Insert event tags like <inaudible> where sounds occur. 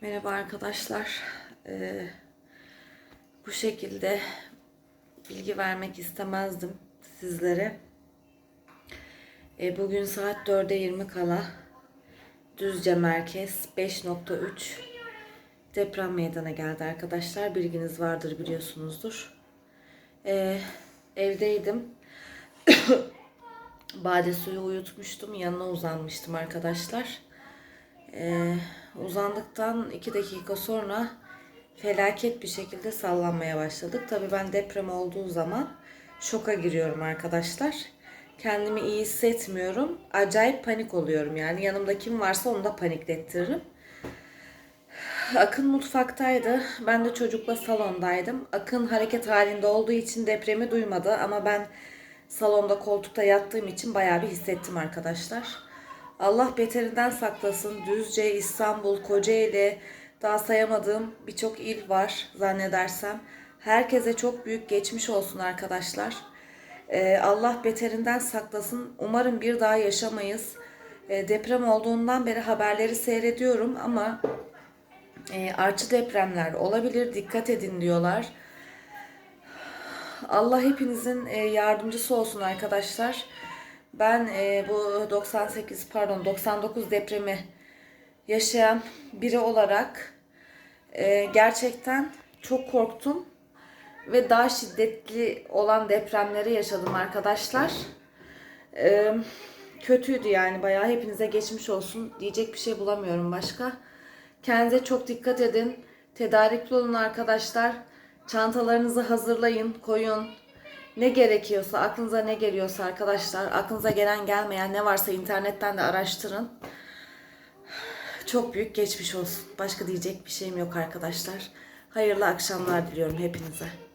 Merhaba arkadaşlar. Ee, bu şekilde bilgi vermek istemezdim sizlere. Ee, bugün saat 4'e 20 kala Düzce merkez 5.3 deprem meydana geldi arkadaşlar. Bilginiz vardır biliyorsunuzdur. Ee, evdeydim. <coughs> Bade suyu uyutmuştum. Yanına uzanmıştım arkadaşlar. Ee, uzandıktan iki dakika sonra felaket bir şekilde sallanmaya başladık. Tabii ben deprem olduğu zaman şoka giriyorum arkadaşlar. Kendimi iyi hissetmiyorum. Acayip panik oluyorum yani. Yanımda kim varsa onu da paniklettiririm. Akın mutfaktaydı. Ben de çocukla salondaydım. Akın hareket halinde olduğu için depremi duymadı ama ben salonda koltukta yattığım için bayağı bir hissettim arkadaşlar. Allah beterinden saklasın. Düzce, İstanbul, Kocaeli, daha sayamadığım birçok il var zannedersem. Herkese çok büyük geçmiş olsun arkadaşlar. Ee, Allah beterinden saklasın. Umarım bir daha yaşamayız. Ee, deprem olduğundan beri haberleri seyrediyorum ama e, artçı depremler olabilir. Dikkat edin diyorlar. Allah hepinizin e, yardımcısı olsun arkadaşlar. Ben e, bu 98 pardon 99 depremi yaşayan biri olarak e, gerçekten çok korktum ve daha şiddetli olan depremleri yaşadım arkadaşlar. E, kötüydü yani bayağı hepinize geçmiş olsun diyecek bir şey bulamıyorum başka. Kendinize çok dikkat edin. Tedarikli olun arkadaşlar. Çantalarınızı hazırlayın, koyun. Ne gerekiyorsa, aklınıza ne geliyorsa arkadaşlar, aklınıza gelen gelmeyen ne varsa internetten de araştırın. Çok büyük geçmiş olsun. Başka diyecek bir şeyim yok arkadaşlar. Hayırlı akşamlar diliyorum hepinize.